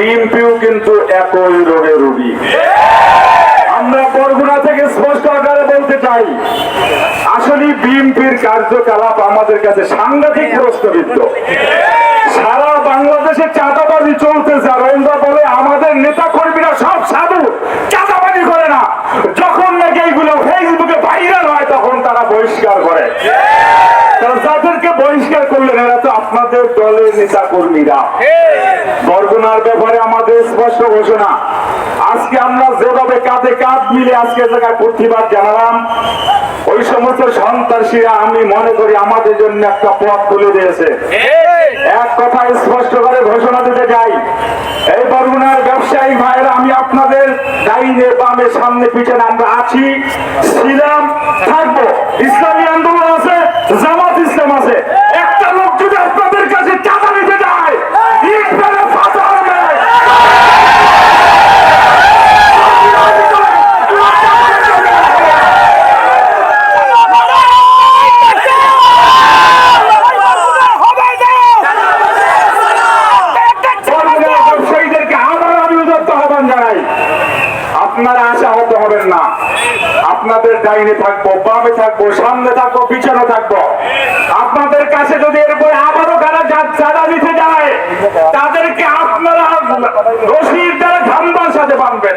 বিএনপিও কিন্তু একই রোগে রোগী। আমরা বরগুনা থেকে স্পষ্ট আকারে বলতে চাই, আসলে বিএনপির কার্যকলাপ আমাদের কাছে সাংঘাতিক প্রশ্নবিদ্ধ। সারা বাংলাদেশে চাঁদাবাজি চলতেছে, আর বলে আমাদের নেতা কর্মীরা সব সাধু চাঁদাবাজি করে না যখন নাকি এইগুলো ফেসবুকে ভাইরাল হয় তখন তারা বহিষ্কার করে তারা যাদেরকে বহিষ্কার করলেন এরা তো আপনাদের দলের নেতা কর্মীরা। বরগুনার ব্যাপারে আমাদের স্পষ্ট ঘোষণা। আজকে আমরা যেভাবে কাঁধে কাঁধ মিলে আজকে জায়গায় প্রতিবাদ জানালাম, ওই সমস্ত সন্ত্রাসীরা আমি মনে করি আমাদের জন্য একটা পথ খুলে দিয়েছে। এক কথা স্পষ্ট করে ঘোষণা দিতে চাই, এই বরগুনার ব্যবসায়ী ভাইয়েরা, আমি আপনাদের ডাইনে বামে সামনে পিছনে আমরা আছি, ছিলাম, থাকব, ইসলামী আন্দোলন আছে জামাত ইসলাম আছে একটা লোক যদি আপনাদের কাছে চাঁদা নিতে যায় ইট ফেলে ফাঁসা হবে বরগুনার ব্যবসায়ীদেরকে আবার আমি উদত্ত আহ্বান জানাই আপনারা আশা হতে হবেন না আপনাদের ডাইনে থাকব বামে থাকব সামনে থাকব, পিছনে থাকব। আপনাদের কাছে যদি এরপরে আবারও কারা চাঁদা দিতে যায়, তাদেরকে আপনারা রশির দ্বারা ধান্দার সাথে বাঁধবেন।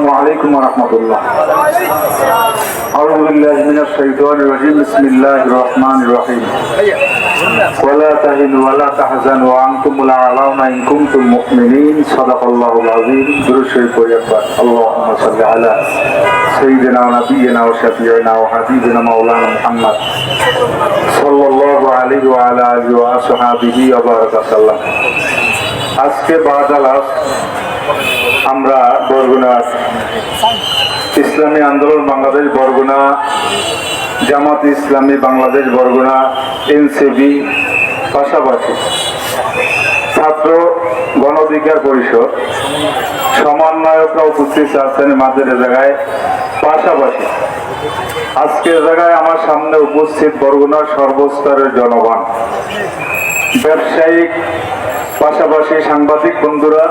السلام عليكم ورحمة الله أعوذ بالله من الشيطان الرجيم بسم الله الرحمن الرحيم ولا تهنوا ولا تحزنوا وأنتم الأعلون إن كنتم مؤمنين صدق الله العظيم برشيد ويكبر اللهم صل على سيدنا ونبينا وشفيعنا وحبيبنا مولانا محمد صلى الله عليه وعلى آله وصحبه وبارك وسلم আজকে বাদালাস আমরা বরগুনার ইসলামী আন্দোলন, বাংলাদেশ বরগুনা, জামাত ইসলামী, বাংলাদেশ বরগুনা, এনসিবি পাশাপাশি ছাত্র গণ অধিকার পরিষদ, সমন্বয়করা উপস্থিত আছেন মাঝের জায়গায়। পাশাপাশি আজকের জায়গায় আমার সামনে উপস্থিত বরগুনার সর্বস্তরের জনগণ, ব্যবসায়িক, পাশাপাশি সাংবাদিক বন্ধুরা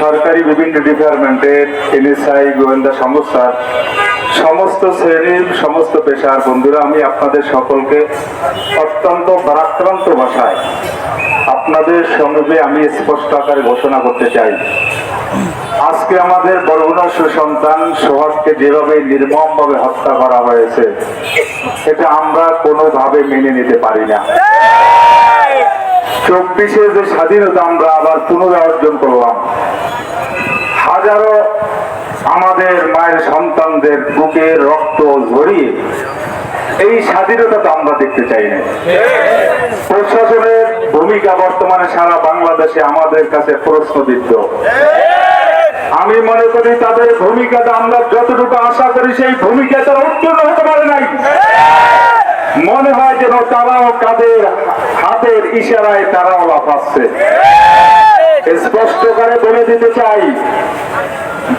সরকারি বিভিন্ন ডিপার্টমেন্টের এনএসআই গোয়েন্দা সংস্থার সমস্ত শ্রেণির সমস্ত পেশার বন্ধুরা, আমি আপনাদের সকলকে অত্যন্ত ভারাক্রান্ত ভাষায় আপনাদের সঙ্গে আমি স্পষ্ট আকারে ঘোষণা করতে চাই। আজকে আমাদের বরগুনার সুসন্তান সোহাগকে যেভাবে নির্মমভাবে হত্যা করা হয়েছে, এটা আমরা কোনোভাবে মেনে নিতে পারি না। চব্বিশে যে স্বাধীনতা আমরা আবার পুনরায় অর্জন করলাম, হাজারো আমাদের মায়ের সন্তানদের বুকে রক্ত ঝরিয়ে এই স্বাধীনতা তো আমরা দেখতে চাই না। প্রশাসনের ভূমিকা বর্তমানে সারা বাংলাদেশে আমাদের কাছে প্রশ্নবিদ্ধ। আমি মনে করি তাদের ভূমিকাটা আমরা যতটুকু আশা করি, সেই ভূমিকা তারা উত্তীর্ণ হতে পারে নাই। মনে হয় যেন তারাও কাদের হাতের ইশারায় তারাও লাফাচ্ছে স্পষ্ট করে বলে দিতে চাই,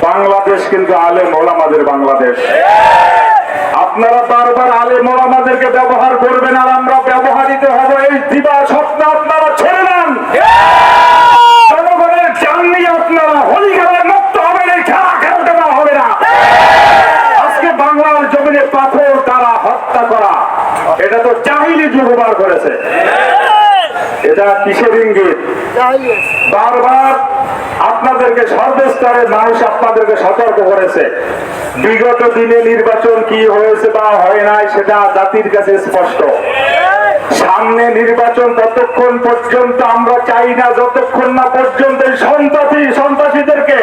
বাংলাদেশ কিন্তু আলেম ওলামাদের বাংলাদেশ। আপনারা বারবার আলেম ওলামাদেরকে ব্যবহার করবেন আর আমরা ব্যবহারিত হব এই দিবা স্বপ্ন আপনারা ছেড়ে দেন। জনগণের জান আপনারা হোলি খেলায় মুক্ত হবেন, এই খেলা খেলতে না হবে না। আজকে বাংলার জমিনে পাথর দ্বারা হত্যা করা, এটা তো চাহিলি যুগবার করেছে। এটা কিসের ইঙ্গিত। বারবার আপনাদেরকে সর্বস্তরের মানুষ আপনাদেরকে সতর্ক করেছে। বিগত দিনে নির্বাচন কি হয়েছে বা হয় নাই সেটা জাতির কাছে স্পষ্ট। সামনে নির্বাচন ততক্ষণ পর্যন্ত আমরা চাই না যতক্ষণ না পর্যন্ত সন্ত্রাসী সন্ত্রাসীদেরকে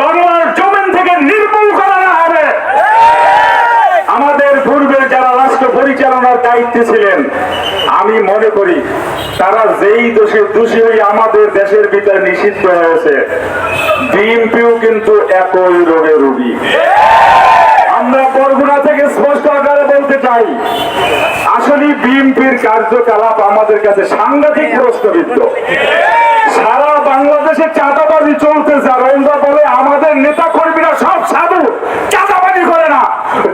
বাংলার জমিন থেকে নির্মূল করা না হবে। আমাদের পূর্বে যারা রাষ্ট্র পরিচালনার দায়িত্বে ছিলেন আমি মনে করি তারা যেই দোষে দোষী হয়ে আমাদের দেশের ভিতরে নিষিদ্ধ হয়েছে, বিএনপিও কিন্তু একই রোগে রোগী। আমরা বরগুনা থেকে স্পষ্ট আকারে বলতে চাই, আসলে বিএনপির কার্যকলাপ আমাদের কাছে সাংঘাতিক প্রশ্নবিদ্ধ। সারা বাংলাদেশে চাঁদাবাজি চলতেছে, আর ওরা বলে আমাদের নেতা কর্মীরা সব সাধু, চাঁদাবাজি করে না।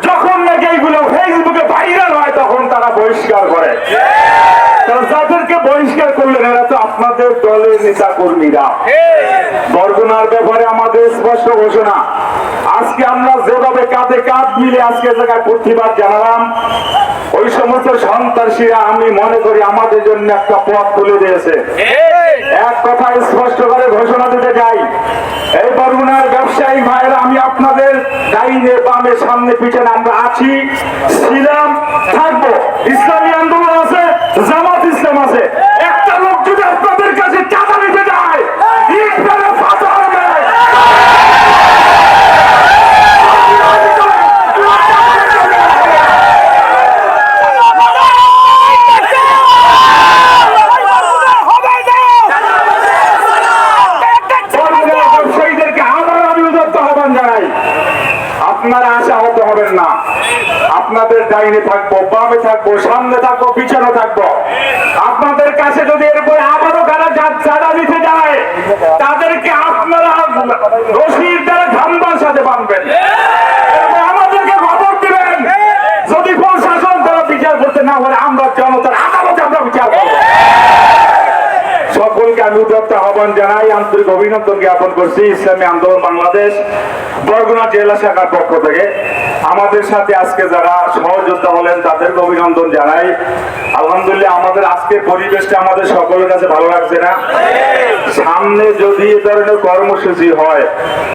যখন নাকি এইগুলো ফেসবুকে ভাইরাল হয়, তখন তারা বহিষ্কার করে তারা যাদেরকে বহিষ্কার করলেন এরা তো আপনাদের দলের নেতা কর্মীরা বরগুনার ব্যাপারে আমাদের স্পষ্ট ঘোষণা। আজকে আমরা যেভাবে কাঁধে কাঁধ মিলে আজকে জায়গায় প্রতিবাদ জানালাম, ওই সমস্ত সন্ত্রাসীরা আমি মনে করি আমাদের জন্য একটা পথ তুলে দিয়েছে। এক কথা স্পষ্ট করে ঘোষণা দিতে চাই, এই বরগুনার ব্যবসায়ী ভাইয়েরা, আমি আপনাদের ডাইনে বামে সামনে পিছনে আমরা আছি, ছিলাম, থাকব। ইসলামী আন্দোলন আছে, জামাত ইসলাম আছে একটা লোক যদি আপনাদের কাছে চাঁদা নিতে যায় ইট ফেলে ফাঁসা হবে বরগুনার ব্যবসায়ীদেরকে আবার আমি উদত্ত আহ্বান জানাই আপনারা হতে হবেন না। আপনাদের ডাইনে থাকব, বামে থাকব, সামনে থাকব, পিছনে থাকব। আপনাদের কাছে যদি এরপরে আবারও কারা চাঁদা দিতে যায়, তাদেরকে আপনারা রশির দ্বারা খাম্বার সাথে বাঁধবেন। আমাদেরকে খবর দিবেন, যদি প্রশাসন তারা বিচার করতে না পারে, আমরা জনতার আদালতে আমরা বিচার করব। সকলকে আমি উদ্যোক্তা আহ্বান জানাই আন্তরিক অভিনন্দন জ্ঞাপন করছি ইসলামী আন্দোলন বাংলাদেশ, বরগুনা জেলা শাখার পক্ষ থেকে। আমাদের সাথে আজকে যারা সহযোদ্ধা হলেন, তাদেরকে অভিনন্দন জানাই। আলহামদুলিল্লাহ, আমাদের আজকে পরিবেশটা আমাদের সকলের কাছে ভালো লাগছে না। সামনে যদি এ ধরনের কর্মসূচি হয়